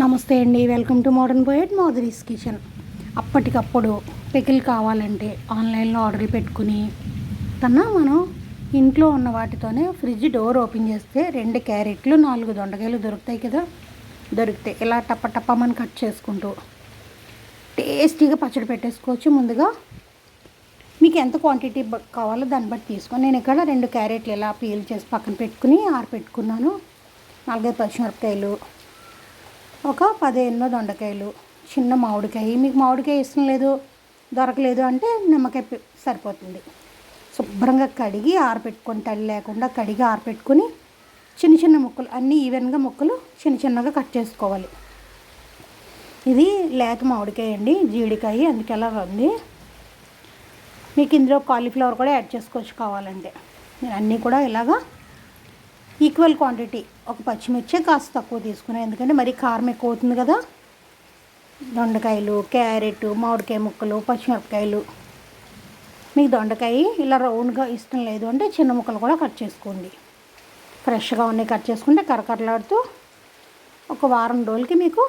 నమస్తే అండి. Welcome to modern poet Madhuri's kitchen. అప్పటికప్పుడు పికిల్ కావాలంటే ఆన్లైన్లో ఆర్డర్ పెట్టుకుని కన్నా మనం ఇంట్లో ఉన్న వాటితోనే ఫ్రిడ్జ్ డోర్ ఓపెన్ చేస్తే రెండు క్యారెట్లు నాలుగు దొండకాయలు దొరుకుతాయి కదా? దొరికితే ఇలా టప్ప మనం కట్ చేసుకుంటూ టేస్టీగా పచ్చడి పెట్టేసుకోవచ్చు. ముందుగా మీకు ఎంత క్వాంటిటీ కావాలో దాన్ని బట్టి తీసుకొని నేను ఇక్కడ రెండు క్యారెట్లు ఇలా పీల్ చేసి పక్కన పెట్టుకుని ఆరపెట్టుకున్నాను. నాలుగైదు పచ్చిమిరపకాయలు ఒక పదిహేనులో దొండకాయలు చిన్న మామిడికాయ. మీకు మామిడికాయ ఇష్టం లేదు దొరకలేదు అంటే నిమ్మకాయ సరిపోతుంది. శుభ్రంగా కడిగి ఆరపెట్టుకొని తడి లేకుండా కడిగి ఆరపెట్టుకొని చిన్న చిన్న ముక్కలు అన్నీ ఈవెన్గా ముక్కలు చిన్న చిన్నగా కట్ చేసుకోవాలి. ఇది లేత మామిడికాయ అండి జీడికాయ అందుకే అలా ఉంది. మీకు ఇందులో కాలీఫ్లవర్ కూడా యాడ్ చేసుకోవచ్చు కావాలంటే. నేను అన్నీ కూడా ఇలాగా ఈక్వల్ క్వాంటిటీ. ఒక పచ్చిమిర్చి కాస్త తక్కువ తీసుకున్నాను ఎందుకంటే మరి కారం ఎక్కువ అవుతుంది కదా. దొండకాయలు క్యారెట్ మామిడికాయ ముక్కలు పచ్చిమిరపకాయలు. మీకు దొండకాయ ఇలా రౌండ్గా ఇష్టం లేదు అంటే చిన్న ముక్కలు కూడా కట్ చేసుకోండి. ఫ్రెష్గా ఉన్నాయి కట్ చేసుకుంటే కరకరలాడుతూ ఒక వారం రోజులకి మీకు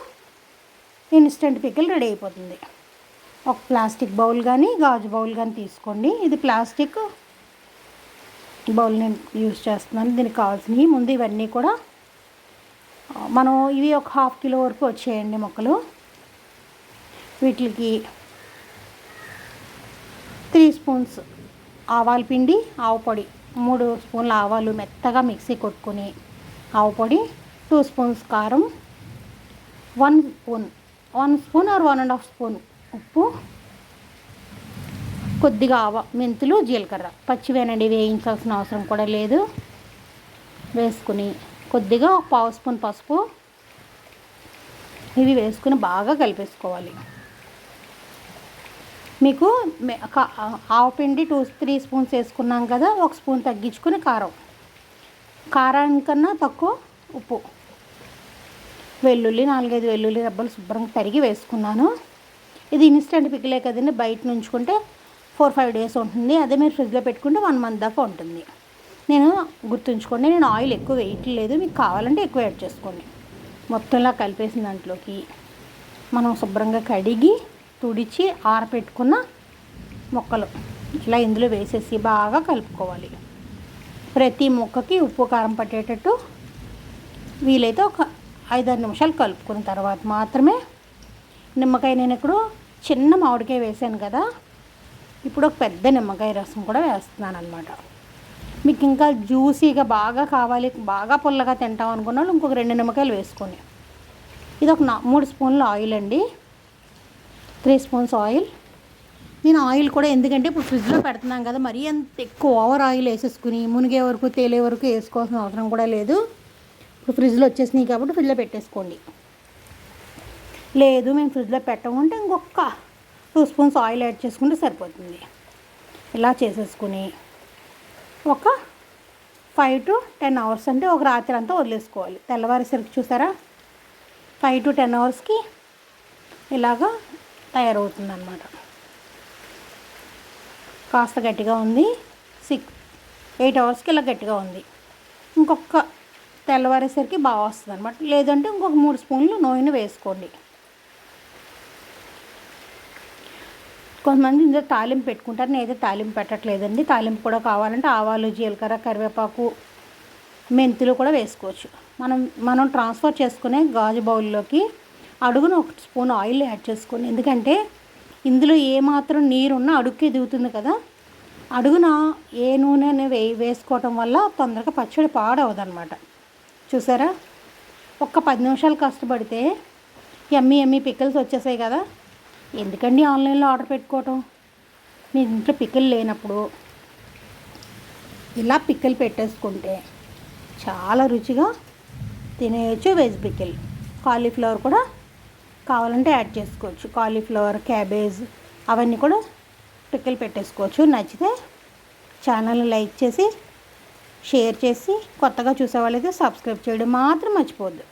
ఇన్స్టెంట్ పికిల్ రెడీ అయిపోతుంది. ఒక ప్లాస్టిక్ బౌల్ కానీ గాజు బౌల్ కానీ తీసుకోండి. ఇది ప్లాస్టిక్ బౌల్ నేను యూజ్ చేస్తున్నాను. దీనికి కావాల్సినవి ముందు ఇవన్నీ కూడా మనం ఇవి ఒక హాఫ్ కిలో వరకు వచ్చేయండి మొక్కలు. వీటికి త్రీ స్పూన్స్ ఆవాల పిండి ఆవు పొడి మూడు స్పూన్ల ఆవాలు మెత్తగా మిక్సీ కొట్టుకొని ఆవు పొడి టూ స్పూన్స్ కారం one spoon one spoon or one and half spoon ఉప్పు కొద్దిగా ఆవ మెంతులు జీలకర్ర. పచ్చివేనండి వేయించాల్సిన అవసరం కూడా లేదు. వేసుకుని కొద్దిగా ఒక పావు స్పూన్ పసుపు. ఇవి వేసుకుని బాగా కలిపేసుకోవాలి. మీకు ఆవపిండి టూ త్రీ స్పూన్స్ వేసుకున్నాం కదా ఒక స్పూన్ తగ్గించుకుని కారం. కారానికన్నా తక్కువ ఉప్పు. వెల్లుల్లి నాలుగైదు వెల్లుల్లి రబ్బలు శుభ్రంగా తరిగి వేసుకున్నాను. ఇది ఇన్స్టెంట్ పికిలే కదండి బయట నుంచుకుంటే ఫోర్ ఫైవ్ డేస్ ఉంటుంది. అదే మీరు ఫ్రిడ్జ్లో పెట్టుకుంటే వన్ మంత్ దాకా ఉంటుంది. నేను గుర్తుంచుకోండి నేను ఆయిల్ ఎక్కువ వేయట్లేదు. మీకు కావాలంటే ఎక్కువ యాడ్ చేసుకోండి. మొత్తంలా కలిపేసిన దాంట్లోకి మనం శుభ్రంగా కడిగి తుడిచి ఆరపెట్టుకున్న మొక్కలు ఇట్లా ఇందులో వేసేసి బాగా కలుపుకోవాలి. ప్రతి ముక్కకి ఉప్పు కారం పట్టేటట్టు వీలైతే ఒక ఐదారు నిమిషాలు కలుపుకున్న తర్వాత మాత్రమే నిమ్మకాయ నేను ఇప్పుడు చిన్న మామిడికాయ వేసాను కదా ఇప్పుడు ఒక పెద్ద నిమ్మకాయ రసం కూడా వేస్తున్నాను అనమాట మీకు ఇంకా జ్యూసీగా బాగా కావాలి బాగా పుల్లగా తింటాం అనుకున్న వాళ్ళు ఇంకొక రెండు నిమ్మకాయలు వేసుకోండి. ఇది ఒక నా మూడు స్పూన్ల ఆయిల్ అండి. Three spoons oil. నేను ఆయిల్ కూడా ఎందుకంటే ఇప్పుడు ఫ్రిడ్జ్లో పెడుతున్నాం కదా మరీ అంత ఎక్కువ ఓవర్ ఆయిల్ వేసేసుకుని మునిగే వరకు తేలే వరకు వేసుకోవాల్సిన అవసరం కూడా లేదు. ఇప్పుడు ఫ్రిడ్జ్లో వచ్చేసినాయి కాబట్టి ఫ్రిడ్జ్లో పెట్టేసుకోండి. లేదు మేము ఫ్రిడ్జ్లో పెట్టకుంటే ఇంకొక టూ స్పూన్స్ ఆయిల్ యాడ్ చేసుకుంటే సరిపోతుంది. ఇలా చేసేసుకుని ఒక ఫైవ్ టు టెన్ అవర్స్ అంటే ఒక రాత్రి అంతా వదిలేసుకోవాలి. తెల్లవారేసరికి చూసారా? ఫైవ్ టు టెన్ అవర్స్కి ఇలాగా తయారవుతుంది అనమాట కాస్త గట్టిగా ఉంది. సిక్స్ ఎయిట్ అవర్స్కి ఇలా గట్టిగా ఉంది. ఇంకొక తెల్లవారేసరికి బాగా వస్తుంది అనమాట లేదంటే ఇంకొక మూడు స్పూన్లు నూనె వేసుకోండి. కొంతమంది ఇందులో తాలింపు పెట్టుకుంటారు. నేనైతే తాలింపు పెట్టట్లేదండి. తాలింపు కూడా కావాలంటే ఆవాలు జీలకర్ర కరివేపాకు మెంతులు కూడా వేసుకోవచ్చు. మనం మనం ట్రాన్స్ఫర్ చేసుకునే గాజు బౌల్లోకి అడుగున ఒక స్పూన్ ఆయిల్ యాడ్ చేసుకోండి. ఎందుకంటే ఇందులో ఏ మాత్రం నీరు ఉన్నా అడుగుకి దిగుతుంది కదా. అడుగున ఏ నూనె వే వేసుకోవటం వల్ల తొందరగా పచ్చడి పాడవదనమాట. చూసారా? ఒక్క పది నిమిషాలు కష్టపడితే ఎమ్మి ఎమ్మి పిక్కల్స్ వచ్చేసాయి కదా. ఎందుకండి ఆన్లైన్లో ఆర్డర్ పెట్టుకోవటం? మీ ఇంట్లో పిక్కలు లేనప్పుడు ఇలా పిక్కలు పెట్టేసుకుంటే చాలా రుచిగా తినేయచ్చు వెజ్ పికిల్ కాలీఫ్లవర్ కూడా కావాలంటే యాడ్ చేసుకోవచ్చు. కాలీఫ్లవర్ క్యాబేజ్ అవన్నీ కూడా పిక్కలు పెట్టేసుకోవచ్చు. నచ్చితే ఛానల్ని లైక్ చేసి షేర్ చేసి కొత్తగా చూసే వాళ్ళైతే సబ్స్క్రైబ్ చేయడం మాత్రం మర్చిపోద్దు